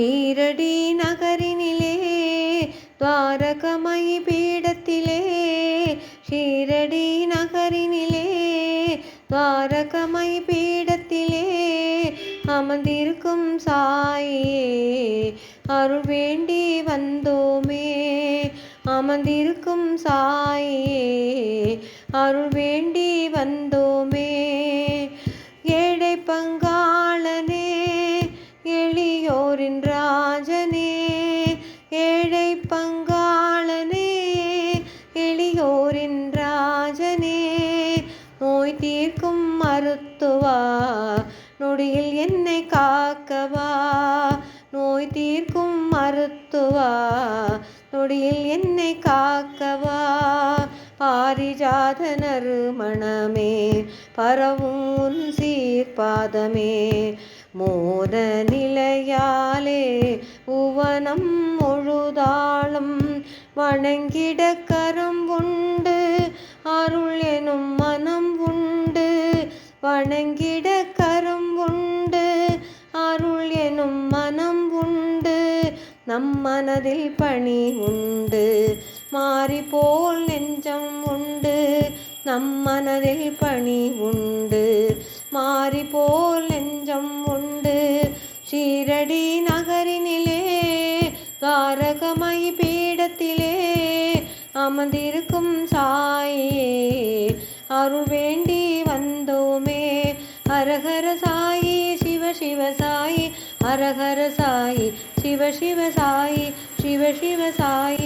நீரடி நகரினிலே துவாரகமயி பீடத்திலே ஷீரடி நகரினிலே துவாரகமயி பீடத்திலே அமர்ந்திருக்கும் சாயே அருள் வேண்டி வந்தோமே அமர்ந்திருக்கும் சாயே அருள் வேண்டி வந்தோமே. ஏழை பங்கா எளியோரின் ராஜனே ஏழை பங்காளனே எளியோரின் ராஜனே நோய் தீர்க்கும் மருத்துவா நொடியில் என்னை காக்கவா? நோய் தீர்க்கும் மருத்துவா நொடியில் என்னை காக்கவா? பாரிஜாத நறுமணமே பரவும் சீர்பாதமே மோத நிலையா உவனம் முழுதாளும் வணங்கிட கரம் உண்டு. அருள் எனும் மனம் உண்டு. வணங்கிட கரம் உண்டு. அருள் எனும் மனம் உண்டு. நம் மனதில் பணி உண்டு. மாறி போல் நெஞ்சம் உண்டு. நம் மனதில் பணி உண்டு. மாறி போல் நெஞ்சம் உண்டு. ஷீரடி நகரினிலே காரகமை பீடத்திலே அமர்ந்திருக்கும் சாயே. அருள் வேண்டி வந்தோமே ஹரஹர சாயி சிவ சிவ சாயி ஹரஹர சாயி சிவ சிவ சாயி சிவ சிவ சாயி.